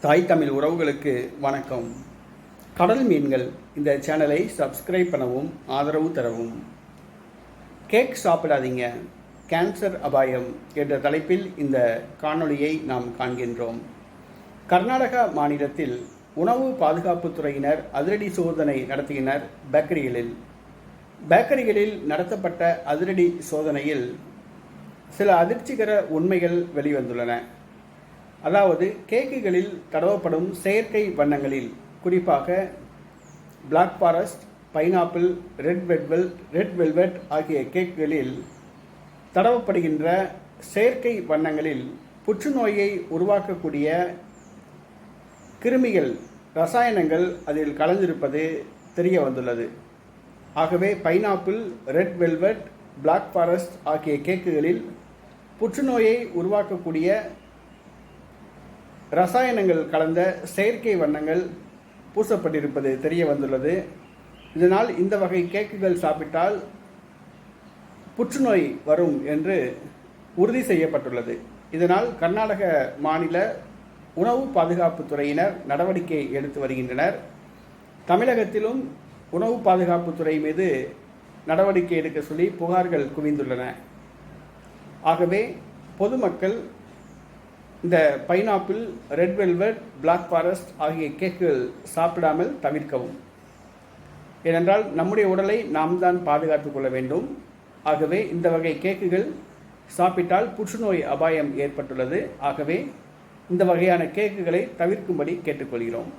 தாய் தமிழ் உறவுகளுக்கு வணக்கம். கடல் மீன்கள் இந்த சேனலை சப்ஸ்கிரைப் பண்ணவும் ஆதரவு தரவும். கேக் சாப்பிடாதீங்க. கேன்சர் அபாயம் என்ற தலைப்பில் இந்த காணொளியை நாம் காண்கின்றோம். கர்நாடகா மாநிலத்தில் உணவு பாதுகாப்பு துறையினர் அதிரடி சோதனை நடத்தினர் பேக்கரிகளில். பேக்கரிகளில் நடத்தப்பட்ட அதிரடி சோதனையில் சில அதிர்ச்சிகர உண்மைகள் வெளிவந்துள்ளன. அதாவது கேக்குகளில் தடவப்படும் செயற்கை வண்ணங்களில் குறிப்பாக black forest pineapple red velvet red velvet ஆகிய கேக்குகளில் தடவப்படுகின்ற செயற்கை வண்ணங்களில் புற்றுநோயை உருவாக்கக்கூடிய கிருமிகள் ரசாயனங்கள் அதில் கலந்திருப்பது தெரிய வந்துள்ளது. ஆகவே pineapple red velvet black forest ஆகிய கேக்குகளில் புற்றுநோயை உருவாக்கக்கூடிய ரசாயனங்கள் கலந்த செயற்கை வண்ணங்கள் பூசப்பட்டிருப்பது தெரிய வந்துள்ளது. இதனால் இந்த வகை கேக்குகள் சாப்பிட்டால் புற்றுநோய் வரும் என்று உறுதி செய்யப்பட்டுள்ளது. இதனால் கர்நாடக மாநில உணவு பாதுகாப்பு துறையினர் நடவடிக்கை எடுத்து வருகின்றனர். தமிழகத்திலும் உணவு பாதுகாப்பு துறை மீது நடவடிக்கை எடுக்க சொல்லி புகார்கள் குவிந்துள்ளன. ஆகவே பொதுமக்கள் இந்த pineapple red velvet black forest ஆகிய கேக்குகள் சாப்பிடாமல் தவிர்க்கவும். ஏனென்றால் நம்முடைய உடலை நாம் தான் பாதுகாத்துக் கொள்ள வேண்டும். ஆகவே இந்த வகை கேக்குகள் சாப்பிட்டால் புற்றுநோய் அபாயம் ஏற்பட்டுள்ளது. ஆகவே இந்த வகையான கேக்குகளை தவிர்க்கும்படி கேட்டுக்கொள்கிறோம்.